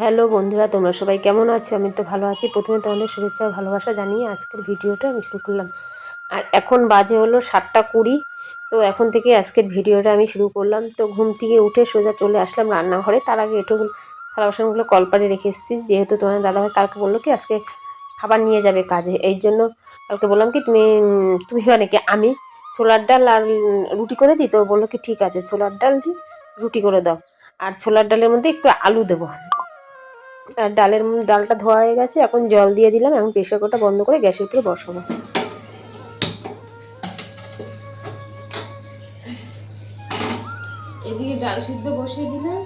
Hello বন্ধুরা, তোমরা সবাই কেমন আছো? আমি তো ভালো আছি। প্রথমে তোমাদের শুভেচ্ছা ভালোবাসা জানিয়ে আজকের ভিডিওটা আমি শুরু করলাম। আর এখন বাজে হলো সাতটা কুড়ি, তো এখন থেকে আজকের ভিডিওটা আমি শুরু করলাম। তো ঘুম থেকে উঠে সোজা চলে আসলাম রান্নাঘরে। তার আগে এটু থালা বাসনগুলো কলপারে রেখে এসেছি। যেহেতু তোমার দাদাভাই কালকে বলল কি, আজকে খাবার নিয়ে যাবে কাজে। এই জন্য কালকে বললাম কি, তুমি তুমি অনেকে আমি ছোলার ডাল আর রুটি করে দিই? তো বলল কি, ঠিক আছে, ছোলার ডাল দিই রুটি করে দাও। আর ছোলার ডালের মধ্যে একটু আলু দেবো। আর ডালের ডালটা ধোয়া হয়ে গেছে, এখন জল দিয়ে দিলাম, এখন প্রেশার কুকারটা বন্ধ করে গ্যাসের উপরে বসাবো। এদিকে ডাল সিদ্ধ বসিয়ে দিলাম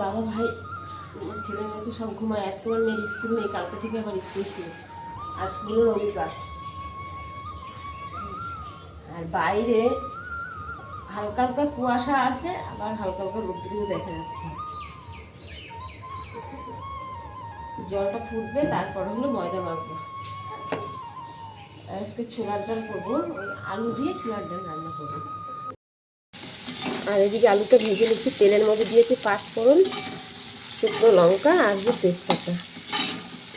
দাদা ভাই আমার ছেলে মেয়ে তো সব ঘুমায়। আজকে আমার মেয়ের স্কুল নেই, কালকে থেকে আবার স্কুল শুরু। আজকে হলো রবিবার। আর বাইরে হালকা হালকা কুয়াশা আছে, আবার হালকা হালকা রোদ্রিও দেখা যাচ্ছে। জলটা ফুটবে, তারপর হলো ময়দা মাখবো। আজকে ছোলার ডাল করব, ওই আলু দিয়ে ছোলার ডাল রান্না করব। আর এদিকে আলুটা ভেজে নিচ্ছি, তেলের মধ্যে দিয়েছি পাঁচফোড়ন। শুকনো লঙ্কা আর যে তেজপাতা।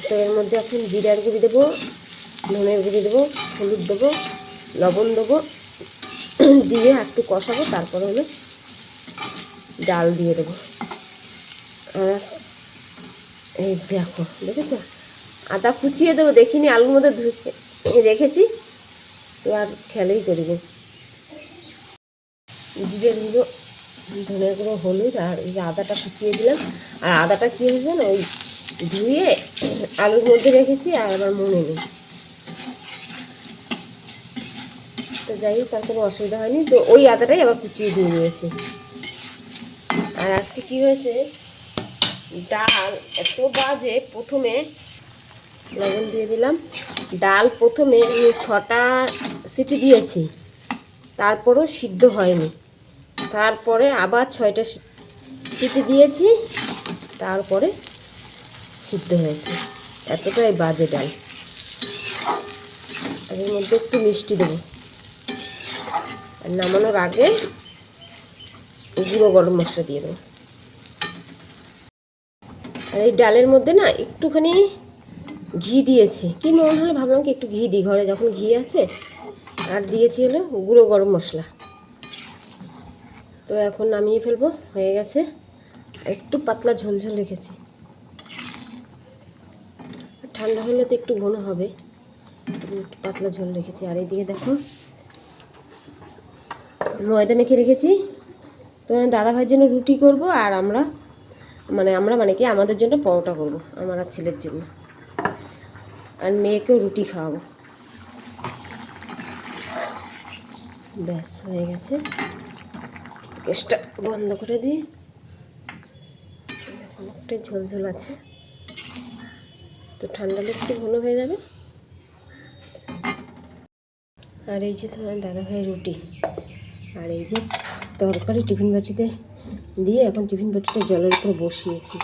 তো এর মধ্যে এখন জিরার গুঁড়ি দেবো, ধনের গুঁড়ি দেবো, হলুদ দেবো, লবণ দেবো। দিয়ে একটু কষাবো, তারপরে হলো ডাল দিয়ে দেবো। আর এই দেখো, দেখেছ? আদা কুচিয়ে দেবো, দেখিনি, আলুর মধ্যে ধুয়ে রেখেছি। তো আর খেলেই করবে জিরের গুঁড়ো। ধনের গুঁড়ো, হলুদ আর যে আদাটা কুচিয়ে দিলাম। আর আদাটা কী হয়েছে ওই ধুয়ে আলুর মধ্যে রেখেছি আর আমার মনে নেই। তো যাই হোক, তার কোনো অসুবিধা হয়নি। তো ওই আদাটাই আবার কুচিয়ে দিয়ে নিয়েছি আর আজকে কি হয়েছে, ডাল এত বাজে, প্রথমে লবণ দিয়ে দিলাম। ডাল প্রথমে আমি ছটা সিটি দিয়েছি, তারপরও সিদ্ধ হয়নি। তারপরে আবার ছয়টা সিটি দিয়েছি, তারপরে সিদ্ধ হয়েছে। এতটাই বাজে ডাল। আর এর মধ্যে একটু মিষ্টি দেবো। আর নামানোর আগে গুঁড়ো গরম মশলা দিয়ে দেবো। আর এই ডালের মধ্যে না একটুখানি ঘি দিয়েছি। কি মনে হলো ভাবলাম কি একটু ঘি দিই। ঘরে যখন ঘি আছে, আর দিয়েছি হলো গুঁড়ো গরম মশলা। তো এখন নামিয়ে ফেলব, হয়ে গেছে। একটু পাতলা ঝোলঝোল রেখেছি। ঠান্ডা হলে তো একটু ঘন হবে। পাতলা ঝোল রেখেছি। আর এইদিকে দেখো, ময়দা মেখে রেখেছি। তো দাদা ভাইয়ের জন্য রুটি করব আর আমরা মানে আমরা মানে কি, আমাদের জন্য পরোটা করব, আমার আর ছেলের জন্য। আর মেয়েকেও রুটি খাওয়াবো। ব্যাস, হয়ে গেছে। গ্যাসটা বন্ধ করে দিয়ে অনেকটাই ঝোল ঝোল আছে। তো ঠান্ডা একটু ঘন হয়ে যাবে। আর এই যে তোমার দাদাভাই রুটি। আর এই যে তরকারি টিফিন বাটিতে দিয়ে এখন টিফিন বাটিটা জলের উপর বসিয়েছি।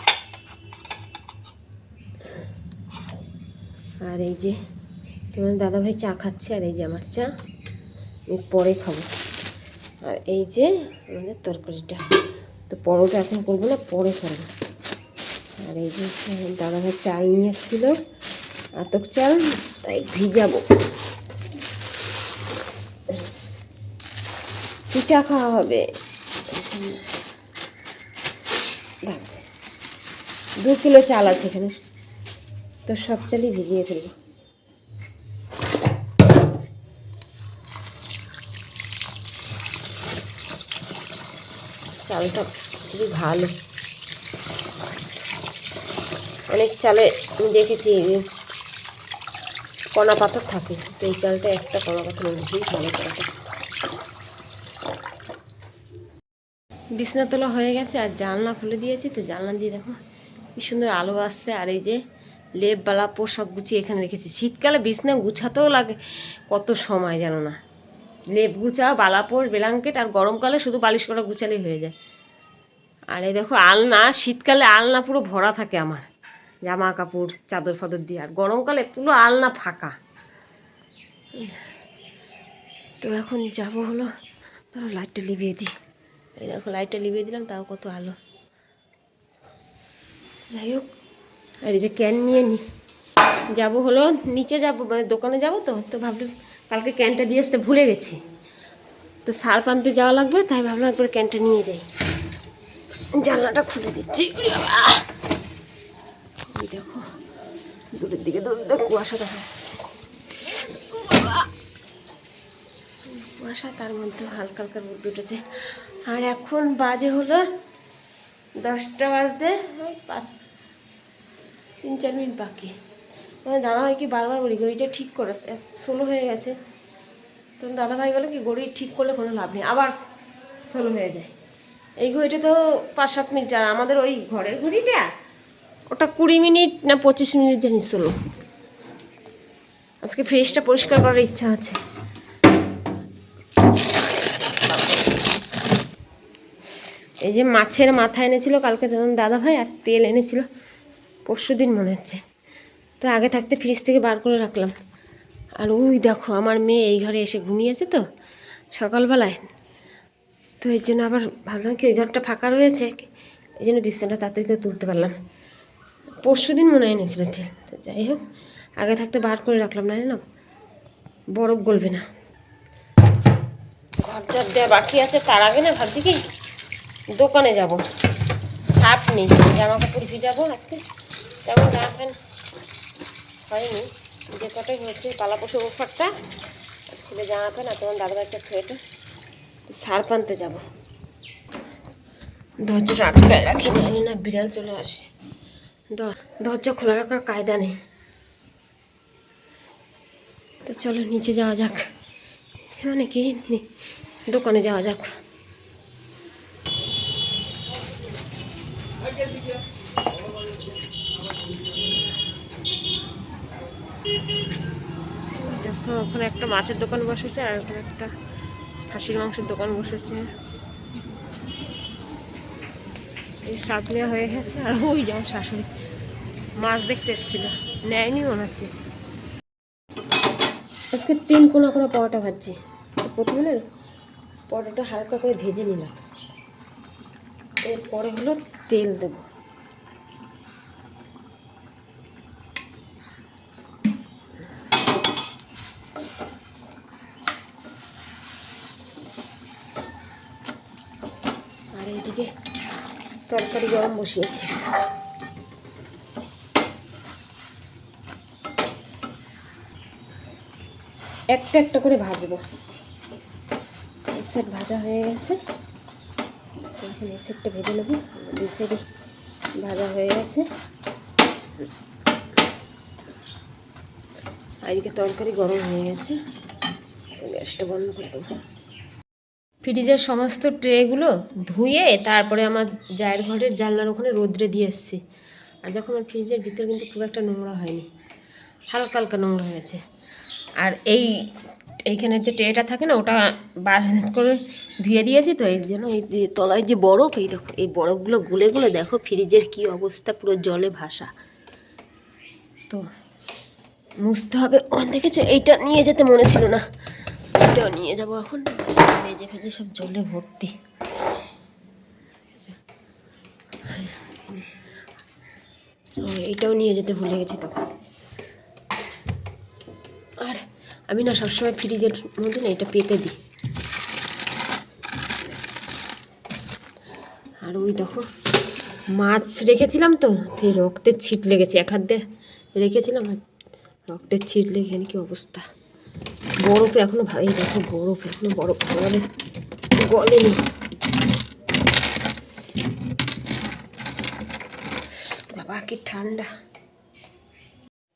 আর এই যে তোমার দাদাভাই চা খাচ্ছে, আর এই যে আমার চা। আমি পরে খাব। আর এই যে আমাদের তরকারিটা। তো পরোটা এখন করব না, পরে করব আর এই যে দাদাভাই চাল নিয়ে এসেছিল, আতক চাল, তাই ভিজাবো। পিঠা খাওয়া হবে। দু কিলো চাল আছে এখানে। তো সব চালই ভিজিয়ে ফেলব। চালটা খুবই ভালো। অনেক চালে আমি দেখেছি কণা পাথর থাকে তো এই চালটা একটা কণা পাথর মধ্যেই ভালো চালটা বিছনা তোলা হয়ে গেছে, আর জানলা খুলে দিয়েছি, তো জানলা দিয়ে দেখো কি সুন্দর আলো আসছে, আর এই যে লেপ বালাপোর সব গুছিয়ে এখানে রেখেছি। শীতকালে বিছনা গুছাতেও লাগে, কত সময় জানো না। লেপ গুছা বালাপোর ব্ল্যাঙ্কেট আর গরমকালে শুধু বালিশ করা গুছালেই হয়ে যায়। আর এই দেখো আলনা, শীতকালে আলনা পুরো ভরা থাকে আমার। জামা কাপড় চাদর ফাদর দিয়ে। আর গরমকালে পুরো আলনা ফাঁকা। তো এখন যাব হলো, ধরো লাইটটা লিভিয়ে দিই। এই দেখো লাইটটা লিভিয়ে দিলাম, তাও কত আলো। যাই হোক, আর এই যে ক্যান নিয়ে নি। যাব হলো, নিচে যাব মানে দোকানে যাব তো তো ভাবলাম কালকে ক্যানটা দিয়ে আসতে ভুলে গেছি। তো সার পাম্পে যাওয়া লাগবে, তাই ভাবলাম একবার ক্যানটা নিয়ে যাই। জানলাটা খুলে দিচ্ছি। দেখো, দূরের দিকে দূর কুয়াশা দেখা যাচ্ছে! কুয়াশা তার মধ্যে হালকা হালকা রোদ উঠেছে। আর এখন বাজে হলো দশটা বাজতে পাঁচ, তিন, চার মিনিট বাকি। দাদাভাই কি বারবার বলি, গড়িটা ঠিক করে সোলো হয়ে গেছে। তখন দাদাভাই বলে কি, গড়ি ঠিক করলে কোনো লাভ নেই। আবার সোলো হয়ে যায়। এই ঘড়িটা তো পাঁচ সাত মিনিট, আর আমাদের ওই ঘরের ঘড়িটা ওটা কুড়ি মিনিট না পঁচিশ মিনিট জানি সোলো আজকে ফ্রিজটা পরিষ্কার করার ইচ্ছা আছে। এই যে মাছের মাথা এনেছিল কালকে যখন দাদা ভাই আর তেল এনেছিল পরশু দিন মনে হচ্ছে। তো আগে থাকতে ফ্রিজ থেকে বার করে রাখলাম। আর ওই দেখো, আমার মেয়ে এই ঘরে এসে ঘুমিয়েছে তো, সকালবেলায়। তো এর জন্য আবার ভাবলাম কি, ওই ঘরটা ফাঁকা রয়েছে, এই জন্য বিছানাটা তাড়াতাড়ি করে তুলতে পারলাম। পরশু দিন মনে হয় এনেছিল তো যাই হোক, আগে থাকতে বার করে রাখলাম না না বরফ গলবে না। ঘর ঝাড় দেওয়া বাকি আছে, তার আগে না ভাবছি কি, দোকানে যাব। সাপ নেই জামা কাপড় ভিজাবো আজকে। তেমন প্যান্ট হয়নি। যে কটাই হয়েছে, পালা পশু ওফারটা ছেলে জামা প্যান্ট আর তোমার দাদার একটা সোয়েটার সার পানতে যাব। দরজাটা আটকায় রাখি জানি না বিড়াল চলে আসে। দরজা খোলা রাখার কায়দা নেই। তো চলো, নিচে যাওয়া যাক। নিচে মানে কি দোকানে যাওয়া যাক দেখো ওখানে একটা মাছের দোকান বসেছে আর ওখানে একটা খাসির মাংসের দোকান বসেছে। এই শাক নেওয়া হয়ে গেছে আর ওই যেমন শাশুড়ি। মাছ দেখতে এসেছিল। নেয়নি হচ্ছে। আজকে তিন কোনা করে পরোটা ভাজছি। প্রথমে না পরোটাটা হালকা করে ভেজে নিলাম। এরপরে হলো তেল দেবো আর এইদিকে তরকারি গরম বসিয়েছি। একটা একটা করে ভাজবো। এই ভাজা হয়ে গেছে। এখন এই সাইডটা ভেজে নেব। দুই সাইডে ভাজা হয়ে গেছে। এদিকে তরকারি গরম হয়ে গেছে। গ্যাসটা বন্ধ করে দেবো। ফ্রিজের সমস্ত ট্রেগুলো ধুয়ে তারপরে আমার জায়ের ঘরের জানলার ওখানে রোদ্রে দিয়ে এসেছি। আর যখন আমার ফ্রিজের ভিতর কিন্তু খুব একটা নোংরা হয়নি। হালকা হালকা নোংরা হয়েছে। আর এই এইখানে যে ট্রেটা থাকে না, ওটা বার করে ধুয়ে দিয়েছি তো, এই জন্য এই তলায় যে বরফ, এই দেখো, এই বরফগুলো গুলে গুলে দেখো ফ্রিজের কি অবস্থা, পুরো জলে ভাসা। তো মুছতে হবে। দেখেছ? এইটা নিয়ে যেতে মনে ছিল না। এটাও নিয়ে যাব এখন। মেজে ফেজে সব জলে ভর্তি। ও এইটাও নিয়ে যেতে ভুলে গেছি তখন। আর আমি না সবসময় ফ্রিজের মধ্যে না এটা পেতে দিই। আর ওই দেখো, মাছ রেখেছিলাম তো রক্তের ছিট লেগেছে, এক হাত দিয়ে রেখেছিলাম, আর রক্তের ছিট লেগে কি অবস্থা? বরফে এখনও ভাই দেখো বরফ এখনও বরফ গলে গলেনি বাবা, কি ঠান্ডা।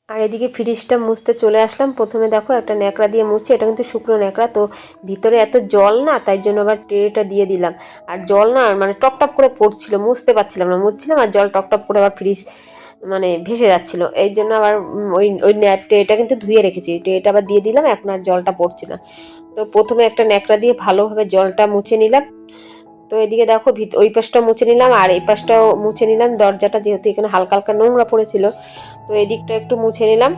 আর এদিকে ফ্রিজটা মুছতে চলে আসলাম। প্রথমে দেখো একটা ন্যাকড়া দিয়ে মুছছে এটা কিন্তু শুকনো ন্যাকড়া, তো ভিতরে এত জল না, তাই জন্য আবার ট্রেটা দিয়ে দিলাম। আর জল না মানে টপ টপ করে পড়ছিল, মুছতে পারছিলাম না, মুছছিলাম আর জল টপ টপ করে আবার ফ্রিজ মানে ভেসে যাচ্ছিল। এই জন্য আবার ওই ওই ন্যা- ট্রেটা কিন্তু ধুয়ে রেখেছি। ট্রেটা আবার দিয়ে দিলাম, এখন আর জলটা পড়ছে না। তো প্রথমে একটা ন্যাকড়া দিয়ে ভালোভাবে জলটা মুছে নিলাম। তো এদিকে দেখো, ভিত, ওই পাশটা মুছে নিলাম, আর এই পাশটাও মুছে নিলাম। দরজাটা যেহেতু এখানে হালকা হালকা নোংরা পড়েছিল, তো এদিকটা একটু মুছে নিলাম।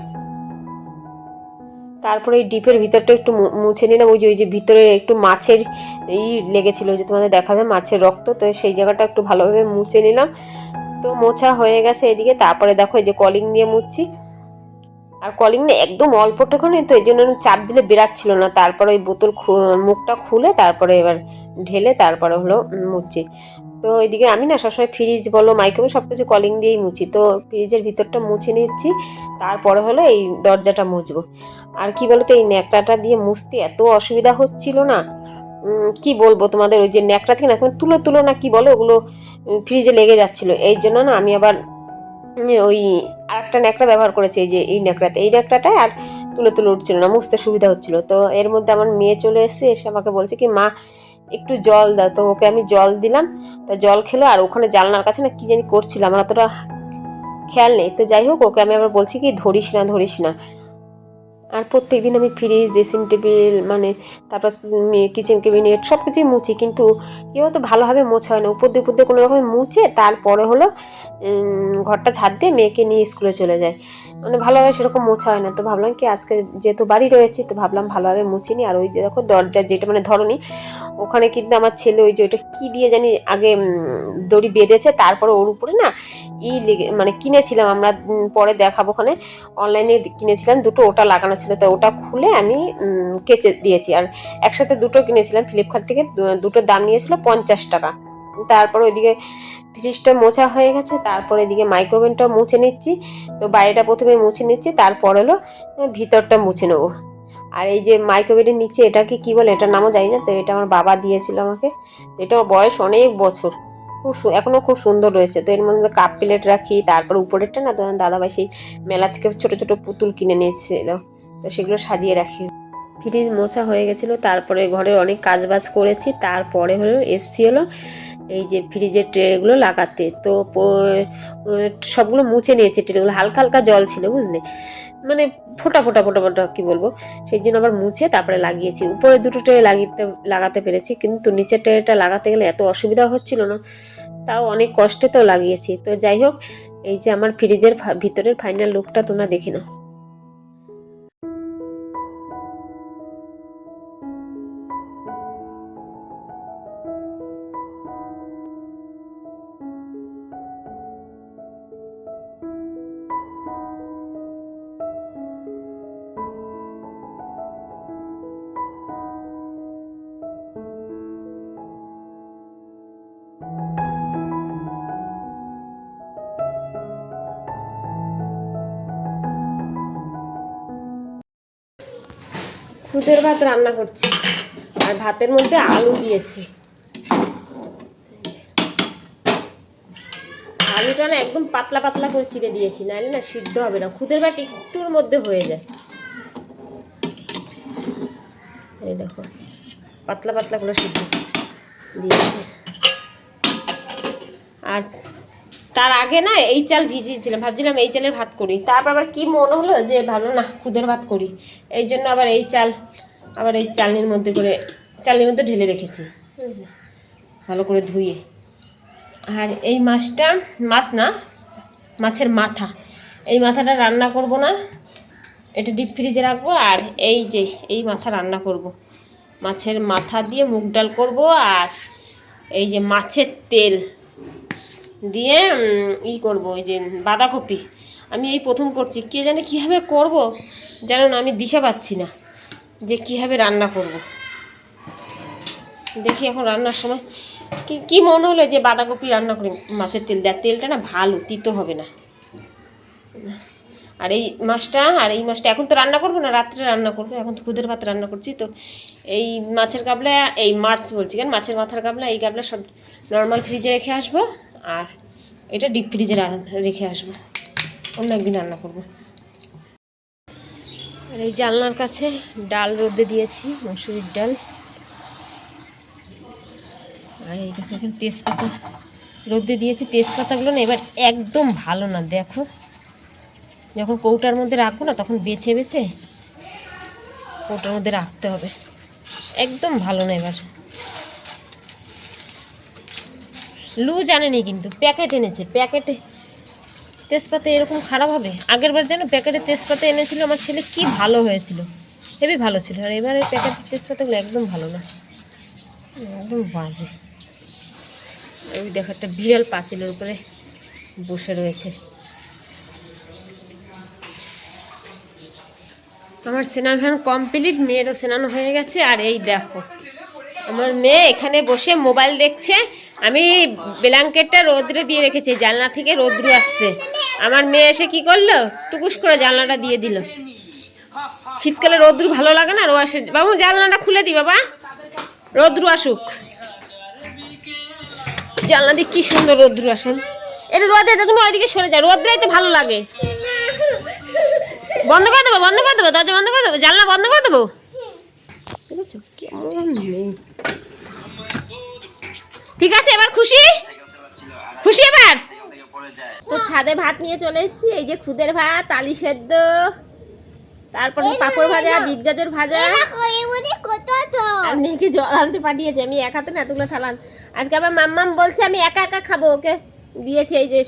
তারপরে এই ডিপের ভিতরটা একটু মুছে নিলাম। ওই যে ওই যে ভিতরে একটু মাছের ই লেগেছিলো যে তোমাদের দেখা যায় মাছের রক্ত। তো সেই জায়গাটা একটু ভালোভাবে মুছে নিলাম। তো মোছা হয়ে গেছে এদিকে। তারপরে দেখো এই যে কলিং দিয়ে মুছছি আর কলিং না একদম অল্পটুখানি তো এই জন্য চাপ দিলে বেরাচ্ছিল না। তারপরে ওই বোতল মুখটা খুলে তারপরে এবার ঢেলে তারপরে হলো মুছছি তো এদিকে আমি না সবসময় ফ্রিজ বলো মাইক্রোওয়েভ সব কিছু কলিং দিয়েই মুছি। তো ফ্রিজের ভিতরটা মুছে নিচ্ছি, তারপরে হলো এই দরজাটা মুছবো। আর কি বলো তো এই ন্যাকড়াটা দিয়ে মুছতে এত অসুবিধা হচ্ছিল না। কি বলব তোমাদের, ওই যে ন্যাকড়া থেকে না তুলো তুলো না কি বলো, ওগুলো ফ্রিজে লেগে যাচ্ছিল। এই জন্য না আমি আবার ওই আরেকটা ন্যাকড়া ব্যবহার করেছি, এই যে এই ন্যাকড়াতে। এই ন্যাকড়াটায় আর তুলে তুলে উঠছিল না, মুছতে সুবিধা হচ্ছিল। তো এর মধ্যে আমার মেয়ে চলে এসেছে, এসে আমাকে বলছে কি, মা, একটু জল দাও। তো ওকে আমি জল দিলাম, তা জল খেলো, আর ওখানে জানলার কাছে না কি জানি করছিল, আমার অতটা খেয়াল নেই। তো যাই হোক, ওকে আমি আবার বলছি কি, ধরিস না ধরিস না। আর প্রত্যেক দিন আমি ফ্রিজ ড্রেসিং টেবিল মানে তারপর কিচেন ক্যাবিনেট সব কিছুই মুছি। কিন্তু কি হয়তো ভালোভাবে মোছা হয় না। উপর দিয়ে উপর দিয়ে কোনো রকম মুছে তারপরে হলো ঘরটা ছাদ দিয়ে মেয়েকে নিয়ে স্কুলে চলে যায়। মানে ভালোভাবে সেরকম মোছা হয় না। তো ভাবলাম কি আজকে যেহেতু বাড়ি রয়েছে, তো ভাবলাম ভালোভাবে মুছিনি আর ওই যে দেখো দরজার যেটা মানে ধরনি, ওখানে কিন্তু আমার ছেলে ওই যে ওইটা কী দিয়ে জানি আগে দড়ি বেঁধেছে, তারপরে ওর উপরে না ই মানে কিনেছিলাম আমরা পরে দেখাবো ওখানে। অনলাইনে কিনেছিলাম, দুটো ওটা লাগানো ছিল। তো ওটা খুলে আমি কেচে দিয়েছি। আর একসাথে দুটো কিনেছিলাম, ফ্লিপকার্ট থেকে, দু- দুটোর দাম নিয়েছিল পঞ্চাশ টাকা। তারপর ওইদিকে ফ্রিজটা মোছা হয়ে গেছে, তারপর এদিকে মাইক্রোওভেনটাও মুছে নিচ্ছি। তো বাইরেটা প্রথমে মুছে নিচ্ছি, তারপর হলো ভিতরটা মুছে নেব। আর এই যে মাইক্রোওভেনের নিচে এটাকে কি বলে, এটার নামও জানি না, তো এটা আমার বাবা দিয়েছিল আমাকে। তো এটা বয়স অনেক বছর, খুব সু- এখনও খুব সুন্দর রয়েছে। তো এর মধ্যে কাপ প্লেট রাখি, তারপর উপরেরটা না তো দাদাভাই সেই মেলা থেকে ছোট ছোট পুতুল কিনে নিয়েছিল, তো সেগুলো সাজিয়ে রাখি। ফ্রিজ মোছা হয়ে গেছিল, তারপরে ঘরের অনেক কাজ বাজ করেছি, তারপরে হলো এসছি হলো এই যে ফ্রিজের ট্রেগুলো লাগাতে। তো সবগুলো মুছে নিয়েছে ট্রেগুলো, হালকা হালকা জল ছিল বুঝলে? মানে ফোটা ফোটা ফোটা ফোটা কী বলব? সেই জন্য আবার মুছে তারপরে লাগিয়েছি। উপরে দুটো ট্রে লাগিয়ে লাগাতে পেরেছি, কিন্তু নিচের ট্রেটা লাগাতে গেলে এত অসুবিধা হচ্ছিল না, তাও অনেক কষ্টে তো লাগিয়েছি। তো যাই হোক, এই যে আমার ফ্রিজের ভিতরের ফাইনাল লুকটা তোমরা দেখে নাও। রান্না করছি। আর ভাতের মধ্যে আলু দিয়েছি। আলুটা না একদম পাতলা পাতলা করে চিড়ে দিয়েছি, নাহলে না সিদ্ধ হবে না। খুদের ভাত একটুর মধ্যে হয়ে যায়। এই দেখো, পাতলা পাতলা করে সিদ্ধ দিয়েছি। আর তার আগে না এই চাল ভিজিয়েছিলাম, ভাবছিলাম এই চালের ভাত করি। তারপর আবার কি মনে হলো যে ভালো না, খুদের ভাত করি। এই জন্য আবার এই চাল আবার এই চালনির মধ্যে করে, চালনির মধ্যে ঢেলে রেখেছি। ভালো করে ধুয়ে। আর এই মাছটা, মাছ না, মাছের মাথা। এই মাথাটা রান্না করব না, এটা ডিপ ফ্রিজে রাখব, আর এই যে, এই মাথা রান্না করব। মাছের মাথা দিয়ে মুগ ডাল করব, আর এই যে মাছের তেল দিয়ে ই করব, ওই যে বাঁধাকপি। আমি এই প্রথম করছি, কে জানে কীভাবে করব, জানো না, আমি দিশা পাচ্ছি না। যে কীভাবে রান্না করব। দেখি এখন রান্নার সময়। কি কি মনে হলো যে বাঁধাকপি রান্না করি? মাছের তেল দেয় তেলটা না ভালো, তিতো হবে না। আর এই মাছটা, আর এই মাছটা, এখন তো রান্না করব না, রাত্রে রান্না করব, এখন তো খুদের ভাত রান্না করছি তো। এই মাছের গাবলা, এই মাছ বলছি কেন? মাছের মাথার গাবলা, এই গাবলা সব নর্মাল ফ্রিজে রেখে আসব, আর এটা ডিপ ফ্রিজে রেখে আসব। অন্য একদিন রান্না করব। আর এই জানলার কাছে ডাল রোদে দিয়েছি, মসুরির ডাল। আর এই দেখো এখানে তেজপাতা রোদে দিয়েছি। তেজপাতাগুলো না এবার একদম ভালো না, দেখো। যখন কৌটার মধ্যে রাখব না, তখন বেছে বেছে কৌটার মধ্যে রাখতে হবে। একদম ভালো না এবার। লুজ আনেনি কিন্তু, প্যাকেট এনেছে, প্যাকেটে তেজপাতা এরকম খারাপ হবে? আগের বার যেন প্যাকেটে তেজপাতা এনেছিল, আমার ছেলে কি ভালো হয়েছিল। হেবি ভালো ছিল, আর এবারে প্যাকেটের তেজপাতাগুলো একদম ভালো না। একদম বাজে। ওই দেখো, একটা বিড়াল পাঁচিলের উপরে বসে রয়েছে। আমার স্নান ফান কমপ্লিট, মেয়েরও স্নান হয়ে গেছে, আর এই দেখো, আমার মেয়ে এখানে বসে মোবাইল দেখছে আমি ব্ল্যাঙ্কেটটা রোদ্রে দিয়ে রেখেছি, জানলা থেকে রোদ্রু আসছে। আমার মেয়ে এসে কি করল? টুকুস করে জানলাটা দিয়ে দিল। শীতকালে রোদ্রু ভালো লাগে না? রো আসে, বাবু জানলাটা খুলে দি বাবা। রোদ্রু আসুক। জানলা দিয়ে কি সুন্দর রোদ্রু আসুন। এটা রোদে তুমি ওইদিকে সরে যাও। রোদ্রাই তো ভালো লাগে। বন্ধ করে দেবো, বন্ধ করে দেবো, দরজা বন্ধ করে দেবো, জানলা বন্ধ করে দেবো। কেমন। ঠিক আছে এবার খুশি? খুশি এবার? তো ছাদে ভাত নিয়ে চলে এসেছি এই যে খুদের ভাত আলি সেদ্ধ তারপরে পাঁপড় ভাজা বিট গাজর ভাজা। মেয়েকে জল আনতে পাঠিয়েছে আমি এক হাতে না এতগুলো থালান। আজকে আমার মাম্মাম বলছে আমি একা একা খাব ওকে। দিয়েছে এই যে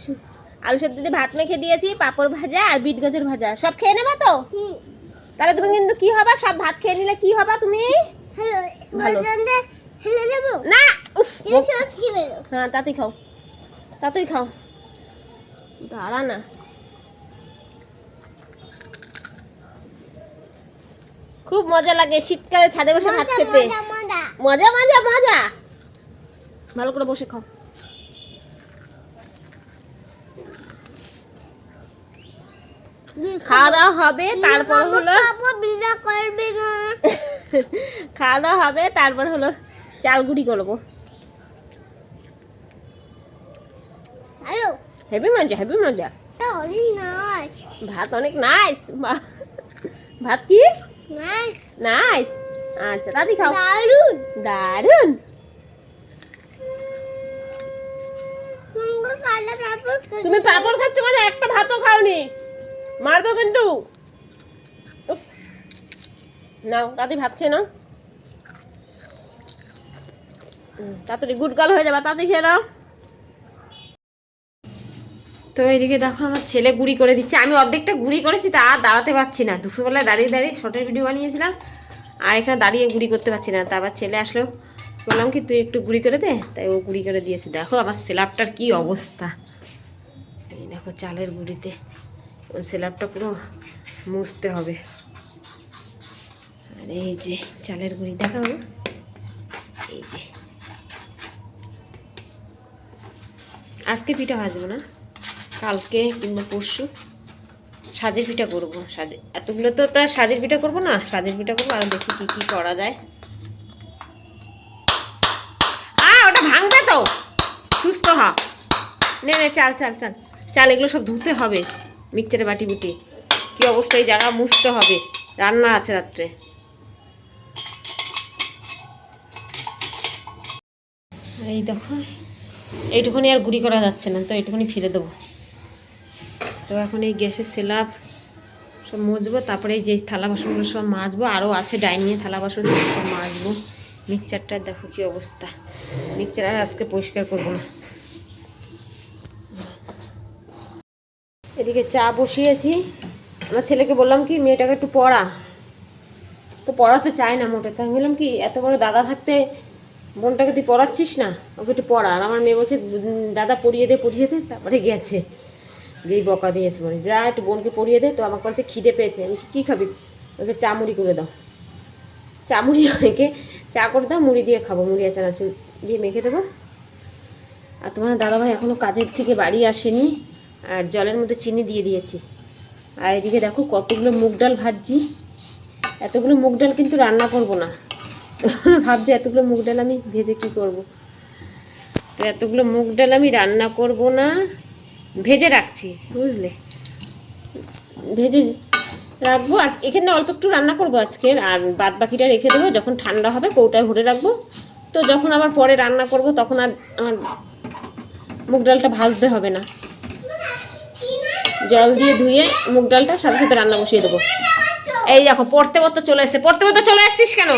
আলু সেদ্ধ দিয়ে ভাত মেখে দিয়েছি পাঁপড় ভাজা আর বিট গাজর ভাজা। সব খেয়ে নেবা তো? তাহলে তুমি কিন্তু কি হবা? সব ভাত খেয়ে নিলে কি হবা তুমি? ভালো। না! উফ, হ্যাঁ তাতেই খাও। তাতেই খাও। দাঁড়া না। খুব মজা লাগে শীতকালে ছাদে বসে ভাত খেতে। মজা মজা। মজা ভালো করে বসে খাও। খাওয়া দাওয়া হবে তারপর হলো খাওয়া দাওয়া হবে তারপর হলো চাল গুঁড়ি করব হেভি মজা হেভি মজা। ভাত অনেক নাইস ভাত কি? নাইস আচ্ছা দাদি খাও। দারুণ তুমি পাপড় খাচ্ছ মানে একটা ভাতও খাওনি। মারবো কিন্তু। নাও দাদি ভাত খেয়ে নাও। তাড়াতাড়ি গুড গাল হয়ে যাবে, তাড়াতাড়ি খেয়ে নাও। তো এইদিকে দেখো আমার ছেলে গুড়ি করে দিচ্ছে। আমি অর্ধেকটা গুড়ি করেছি, তা আর দাঁড়াতে পারছি না। দুপুরবেলায় দাঁড়িয়ে দাঁড়িয়ে শর্টের ভিডিও বানিয়েছিলাম, আর এখানে দাঁড়িয়ে গুড়ি করতে পারছি না। তারপর ছেলে আসলো। বললাম কি, তুই একটু গুড়ি করে দে? তাই ও গুড়ি করে দিয়েছে। দেখো আমার সেলাপটার কি অবস্থা। এই দেখো চালের গুঁড়িতে। ওই সেলাপটা পুরো মুছতে হবে। আর এই যে চালের গুঁড়ি দেখা হবে এই যে। আজকে পিঠা ভাজবো না, কালকে কিংবা পরশু। সাজের পিঠা করব, সাজে এতগুলো তো তার সাজের পিঠা করব না, সাজের পিঠা করব, আর দেখি কি কি করা যায়। আ, ওটা ভাঙবে তো। সুস্থ হ। নে নে, চাল চাল চাল। চাল, এগুলো সব ধুতে হবে মিক্সারে বাটি বুটি। কি অবস্থা, এই জায়গা মুছতে হবে। রান্না আছে রাত্রে। এই দেখো এইটুকুনি আর গুঁড়ি করা যাচ্ছে না, তো এইটুকুনি ফিরে দেবো। তো এখন এই গ্যাসের সেলাপ সব মুছবো, তারপরে যে থালা বাসনগুলো সব মাজবো আরও আছে ডাইনিংয়ে থালা বাসন, সব মাজবো। মিক্সচারটার দেখো কি অবস্থা। মিক্সচার আর আজকে পরিষ্কার করব না। এদিকে চা বসিয়েছি। আমার ছেলেকে বললাম কি, মেয়েটাকে একটু পড়া। তো পড়াতে চায় না মোটে, তো আমি বললাম কি, এত বড় দাদা থাকতে বোনটাকে তুই পড়াচ্ছিস না? ওকে একটু পড়া। আর আমার মেয়ে বলছে দাদা পড়িয়ে দে পড়িয়ে দে। তারপরে গেছে। যেই বকা দিয়েছে বলে, যা একটু বোনকে পড়িয়ে দে। তো আমাকে বলছে, খিদে পেয়েছে। আমি কী খাবি? বলছে চা মুড়ি করে দাও। চা মুড়ি অনেকে চা করে দাও, মুড়ি দিয়ে খাব। মুড়ি আর চানাচুর দিয়ে মেখে দেবো। আর তোমার দাদাভাই এখনও কাজের থেকে বাড়ি আসেনি, আর জলের মধ্যে চিনি দিয়ে দিয়েছি। আর এদিকে দেখো কতগুলো মুগ ডাল ভাজছি। এতগুলো মুগ ডাল কিন্তু রান্না করব না। ভাবছি, এতগুলো মুগ ডাল আমি ভেজে কি করব? তো এতগুলো মুগ ডাল আমি রান্না করব না, ভেজে রাখছি, বুঝলে? ভেজে রাখব, আর এখানে অল্প একটু রান্না করব আজকে, আর বাদ বাকিটা রেখে দেবো, যখন ঠান্ডা হবে কৌটায় ভরে রাখব। তো যখন আবার পরে রান্না করব, তখন আর আমার মুগ ডালটা ভাজতে হবে না। জল দিয়ে ধুয়ে মুগ ডালটা সাথে সাথে রান্না বসিয়ে দেবো। এই দেখো, পড়তে পড়তে চলে এসছে, পড়তে পড়তে চলে আসছিস কেন?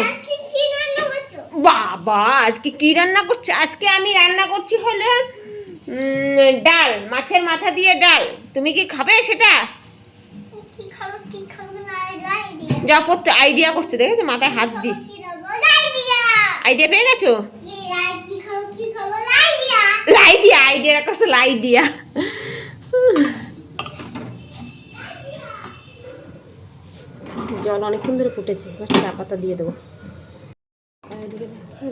বাবা আজকে কি রান্না করছে? আজকে আমি রান্না করছি হলো ডাল মাছের মাথা দিয়ে ডাল। তুমি কি খাবে সেটা? কি খাব কি খাব না আইডিয়া যা পড়তে আইডিয়া করছে দেখেছ? মাথায় হাত দি আইডিয়া পেয়ে গেছো? কি আই কি খাব কি আইডিয়া লাই দিয়া আইডিয়া কাছে লাই দিয়া জল অনেকক্ষণ ধরে ফুটেছে এবার চা পাতা দিয়ে দেবো।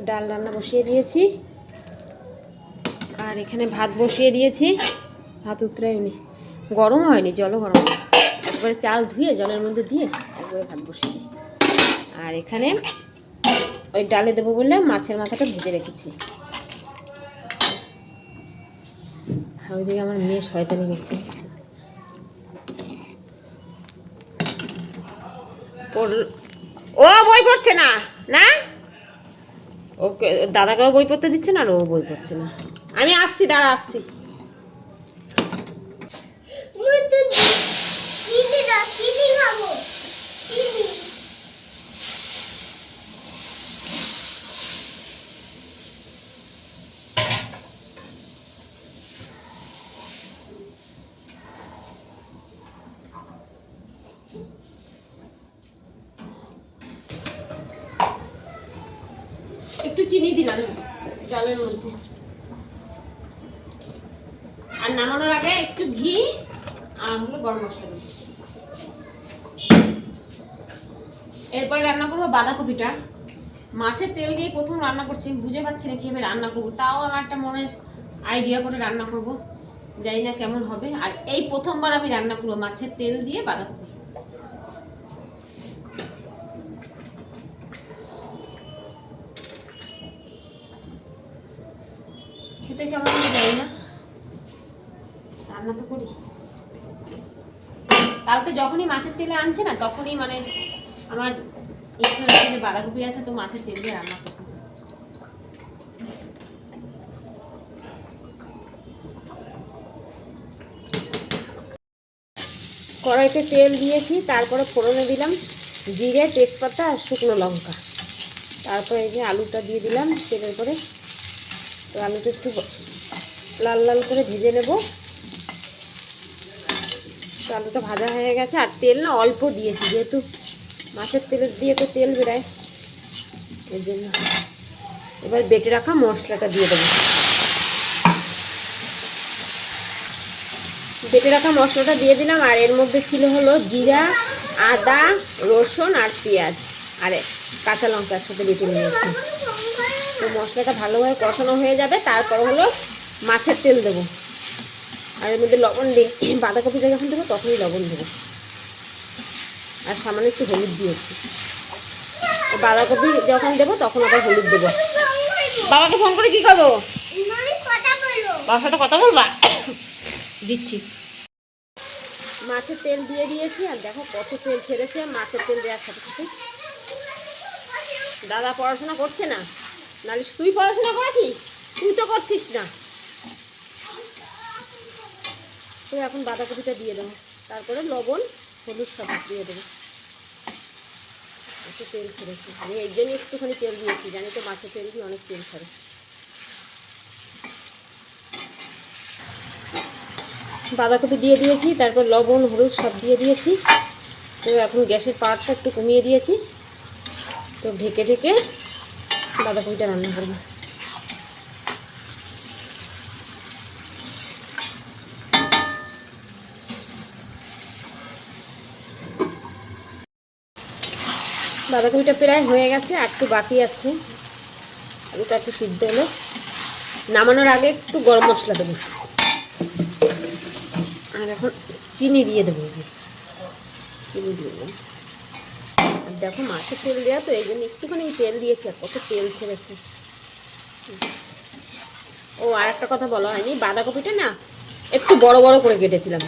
ডাল রান্না বসিয়ে দিয়েছি। আর এখানে ভাত বসিয়ে দিয়েছি। ভাত উতরায়নি। গরম হয়নি, জলও গরম। একবারে চাল ধুয়ে, জলের মধ্যে দিয়ে একবারে ভাত বসিয়ে দিই আর এখানে ওই ডালে দেবো বলে মাছের মাথাটা ভেজে রেখেছি। আর ওইদিকে আমার মেয়ে শয়তানি করছে। ও বই পড়ছে না? না? ওকে দাদাকেও বই পড়তে দিচ্ছে না আর ও বই পড়ছে না। আমি আসছি, দাঁড়া, আসছি। খাব চিনি একটু চিনি দিলাম জলের মধ্যে আর নামানোর আগে একটু ঘি আর হলো গরম মশলা দেবো এরপরে রান্না করব বাঁধাকপিটা মাছের তেল দিয়ে প্রথম রান্না করছি, আমি বুঝে পাচ্ছি না কীভাবে রান্না করব। তাও আমার একটা মনের আইডিয়া করে রান্না করব। জানি না কেমন হবে। আর এই প্রথমবার আমি রান্না করব মাছের তেল দিয়ে বাঁধাকপি। খেতে কেমন জানি না। রান্না তো করি। কালকে যখনই মাছের তেলে আনছে না, তখনই মানে আমার হচ্ছে যে বাঁধাকপি আছে, তো মাছের তেল দিয়ে রান্না কড়াইতে তেল দিয়েছি, তারপরে ফোড়নে দিলাম জিরে, তেজপাতা আর শুকনো লঙ্কা। তারপরে এই যে আলুটা দিয়ে দিলাম তেলের পরে। তো আলুটা একটু লাল লাল করে ভেজে নেব। তো আলুটা ভাজা হয়ে গেছে, আর তেল না অল্প দিয়েছি, যেহেতু মাছের তেলের দিয়ে তো তেল বেরায়। এর জন্য এবার বেটে রাখা মশলাটা দিয়ে দেবো। বেটে রাখা মশলাটা দিয়ে দিলাম, আর এর মধ্যে ছিল হলো জিরা, আদা, রসুন আর পেঁয়াজ, আর কাঁচা লঙ্কা একসাথে বেটে নিয়েছি। তো মশলাটা ভালোভাবে কষানো হয়ে যাবে, তারপর হলো মাছের তেল দেবো। আর এর মধ্যে লবণ দিই বাঁধাকপিটা যখন দেবো, তখনই লবণ দেবো। আর সামান্য একটু হলুদ দিয়েছি। বাঁধাকপি যখন দেবো তখন আবার হলুদ দেবো। বাবাকে ফোন করে কি করব কথা বাবার সাথে কথা বলবা? দিচ্ছি। মাছের তেল দিয়ে দিয়েছি আর দেখো কত তেল ছেড়েছে মাছের তেল দেওয়ার সাথে সাথে। দাদা পড়াশোনা করছে না? নাহলে তুই পড়াশোনা করেছিস? তুই তো করছিস না। তো এখন বাঁধাকপিটা দিয়ে দেবো। তারপরে লবণ হলুদ সব দিয়ে দেবো। একটু তেল ছেড়েছি আমি এই জন্য একটুখানি তেল দিয়েছি, জানি তো মাছের তেল দিয়ে অনেক তেল ছাড়ে। বাঁধাকপি দিয়ে দিয়েছি, তারপর লবণ, হলুদ সব দিয়ে দিয়েছি। তো এখন গ্যাসের পাওয়ারটা একটু কমিয়ে দিয়েছি। তো ঢেকে ঢেকে বাঁধাকপিটা রান্না করব। বাঁধাকপিটা প্রায় হয়ে গেছে, আর একটু বাকি আছে। আলুটা একটু সিদ্ধ হলো। নামানোর আগে একটু গরম মশলা দেবো। আর এখন চিনি দিয়ে দেবো। চিনি দিয়ে দেবো। দেখো মাছের তেল দেওয়া তো, এই জন্য একটুখানি তেল দিয়েছি, আর কত তেল ছেড়েছে। ও, আর একটা কথা বলা হয়নি, বাঁধাকপিটা না একটু বড় বড় করে কেটেছিলাম।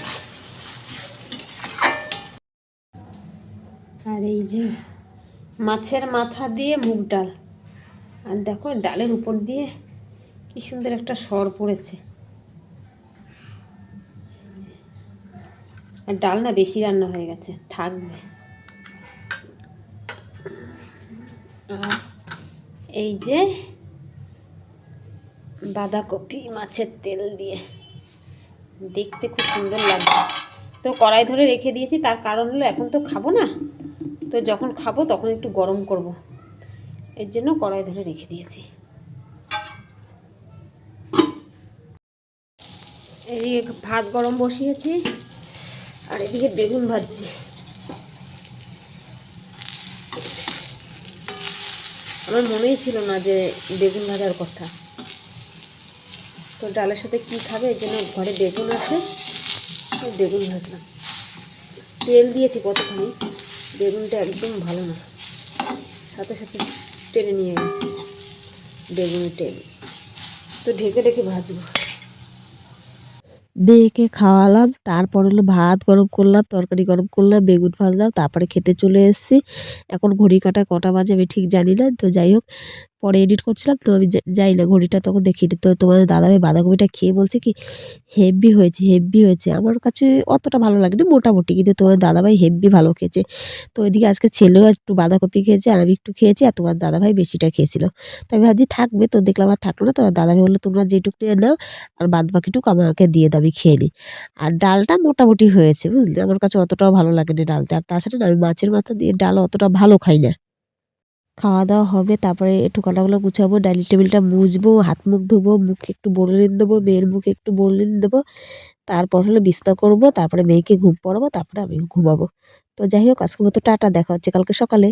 আর এই যে মাছের মাথা দিয়ে মুগ ডাল। আর দেখো ডালের উপর দিয়ে কি সুন্দর একটা সর পড়েছে। আর ডাল না বেশি রান্না হয়ে গেছে, থাকবে। আর এই যে বাঁধাকপি মাছের তেল দিয়ে, দেখতে খুব সুন্দর লাগছে। তো কড়াই ধরে রেখে দিয়েছি, তার কারণ হলো এখন তো খাব না। তো যখন খাব তখন একটু গরম করব। এর জন্য কড়াই ধরে রেখে দিয়েছি। এদিকে ভাত গরম বসিয়েছি, আর এদিকে বেগুন ভাজছি। আমার মনেই ছিল না যে বেগুন ভাজার কথা। তো ডালের সাথে কি খাবে? এর জন্য ঘরে বেগুন আছে বেগুন ভাজলাম। তেল দিয়েছি কতখানি? বেগুনটা একদম ভালো না। সাথে সাথে টেনে নিয়ে গেছে। বেগুনের টেনে। তো ঢেকে ঢেকে ভাজবো। মেয়েকে খাওয়ালাম, তারপর হলো ভাত গরম করলাম, তরকারি গরম করলাম, বেগুন ভাজলাম, তারপরে খেতে চলে এসেছি। এখন ঘড়ি কাটা কটা বাজে আমি ঠিক জানি না, তো যাই হোক পরে এডিট করছিলাম, তো আমি যাই না ঘড়িটা তখন দেখিনি তো তোমাদের দাদাভাই বাঁধাকপিটা খেয়ে বলছে কি হেভি হয়েছে হেভি হয়েছে। আমার কাছে অতটা ভালো লাগেনি, মোটামুটি, কিন্তু তোমার দাদাভাই হেভি ভালো খেয়েছে। তো এদিকে আজকে ছেলেও একটু বাঁধাকপি খেয়েছে, আর আমি একটু খেয়েছি, আর তোমার দাদাভাই বেশিটা খেয়েছিল। তো আমি ভাবছি থাকবে, তো দেখলাম আর থাকল না, তো দাদাভাই বলল, তোমরা যেটুকু নিয়ে নাও, আর বাদ বাকিটুকু আমাকে দিয়ে দাও, আমি খেয়ে নিই। আর ডালটা মোটামুটি হয়েছে, বুঝলি? আমার কাছে অতটাও ভালো লাগেনি ডালটা আর তাছাড়া না, আমি মাছের মাথা দিয়ে ডাল অতটা ভালো খাই না। খাওয়া দাওয়া হবে, তারপরে একটু কলাগুলো গুছাবো, ডাইনিং টেবিলটা মুছবো, হাত মুখ ধুবো, মুখে একটু বড়লিন দেবো, মেয়ের মুখে একটু বড়লিন দেবো, তারপর হলো বিস্তার করব, তারপরে মেয়েকে ঘুম পড়াবো, তারপরে আমি ঘুমাবো। তো যাই হোক আজকে মতো টাটা, দেখা হচ্ছে কালকে সকালে।